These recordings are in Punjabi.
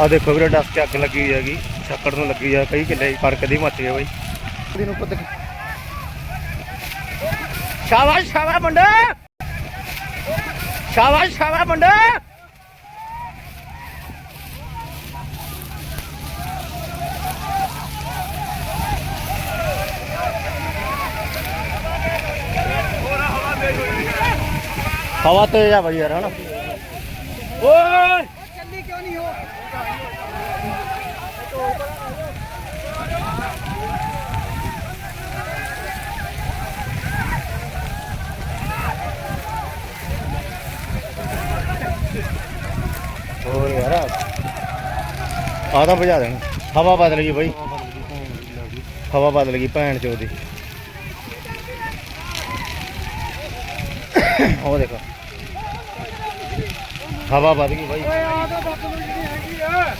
ਆ ਦੇਖੋ ਵੀਰੇ ਡਸ ਕੇ ਅੱਗ ਲੱਗੀ ਹੋਈ ਹੈਗੀ ਛੱਕੜ ਨੂੰ ਲੱਗੀ ਆ ਕਈ ਕਿੱਲੇ ਕਣਕ ਦੀ ਮੱਚ ਗਏ ਬਾਈ। ਇਹਨੂੰ ਉੱਪਰ ਸ਼ਾਬਾਸ਼ ਸ਼ਾਬਾਸ਼ ਮੁੰਡੇ! ਸ਼ਾਬਾਸ਼ ਸ਼ਾਬਾਸ਼ ਮੁੰਡੇ! ਹਵਾ ਤੇਜ਼ ਆ ਬਾਈ ਯਾਰ ਹਨਾ? ਓਏ! ਹੋਰ ਯਾਰ। ਆ ਤਾਂ ਭਜਾ ਦੇਣ। ਹਵਾ ਬਦਲ ਗਈ ਬਾਈ। ਹਵਾ ਬਦਲ ਗਈ ਭੈਣ ਚੋਦੀ ਉਹ ਦੇਖੋ। ਹਵਾ ਵੱਧ ਗਈ ਬਾਈ। ਓਏ ਆ ਤਾਂ ਬੱਤ ਜਿਹੜੀ ਹੈਗੀ ਆ।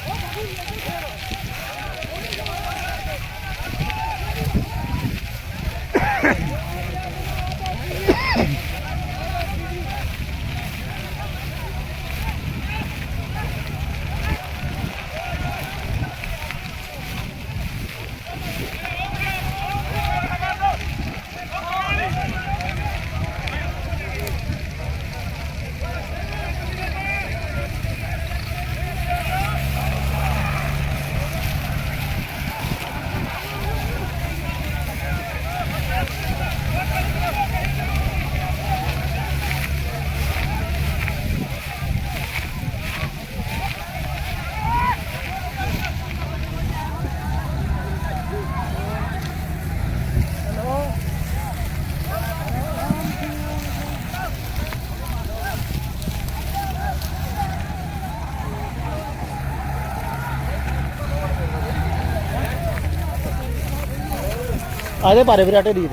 ਆਦੇ ਭਾਰੇ ਵਿਰਾਟੇ ਦੀ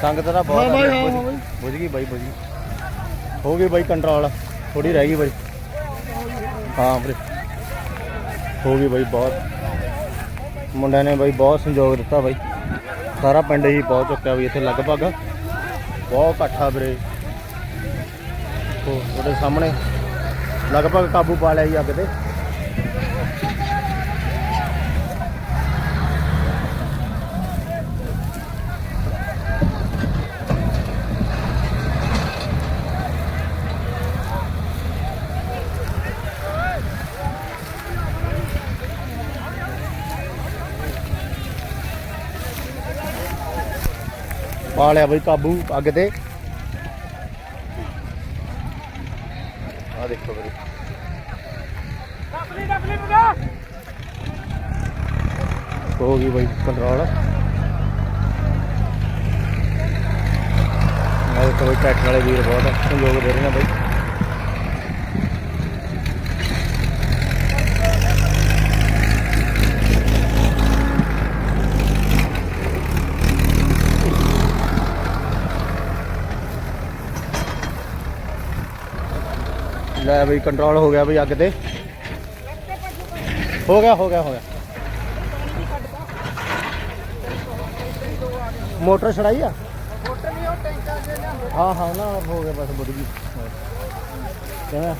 ਸੰਗਤ ਦਾ ਬਹੁਤ ਹਾਂ ਬਾਈ, ਆ ਹਾਂ, ਬੁੱਝ- ਹਾਂ ਬਾਈ। ਬੁੱਝ ਗਈ ਬਾਈ ਬੁੱਝ ਗਈ। ਹੋ ਗਈ ਬਾਈ ਕੰਟਰੋਲ ਥੋੜੀ ਰਹਿ ਗਈ ਬਾਈ। ਹਾਂ ਵੀਰੇ। ਹੋ ਗਈ ਬਾਈ ਬਹੁਤ। ਮੁੰਡਿਆਂ ਨੇ ਬਾਈ ਬਹੁਤ ਸੰਯੋਗ ਦਿੱਤਾ ਬਾਈ। ਸਾਰਾ ਪਿੰਡ ਹੀ ਪਹੁੰਚ ਚੁੱਕਿਆ ਵੀ ਇੱਥੇ ਲਗਭਗ। ਬਹੁਤ ਇਕੱਠਾ ਵੀਰੇ। ਉਹ ਉਹਦੇ ਸਾਹਮਣੇ। ਲਗਭਗ ਕਾਬੂ ਪਾ ਲਿਆ ਜੀ ਅੱਗ ਤੇ। ਪਾ ਲਿਆ ਬਈ ਕਾਬੂ, ਅੱਗ ਤੇ। ਆ ਦੇਖੋ ਵੀਰੇ ਡੱਬਲੀ ਡੱਬਲੀ ਮੁੰਡਾ ਹੋ ਗਈ ਬਈ ਕੰਟਰੋਲ ਆ ਦੇਖੋ ਬਈ ਟਰੈਕਟਰ ਵਾਲੇ ਵੀਰ ਬਹੁਤ ਸਹਿਯੋਗ ਦੇ ਰਹੇ ਨੇ ਬਈ। ਲੈ ਬਈ ਕੰਟਰੋਲ ਹੋ ਗਿਆ ਬਈ ਅੱਗ ਤੇ। ਹੋ ਗਿਆ ਹੋ ਗਿਆ ਹੋ ਗਿਆ। ਮੋਟਰ ਛੜਾਈ ਆ? ਮੋਟਰ ਨਹੀਂ ਉਹ ਟੈਂਕਾਂ ਜੇ ਨਾ ਹਾਂ ਹਾਂ, ਨਾ, ਹੋ ਗਿਆ, ਬਸ ਬੁੱਧ ਗਈ ਕਿਵੇਂ?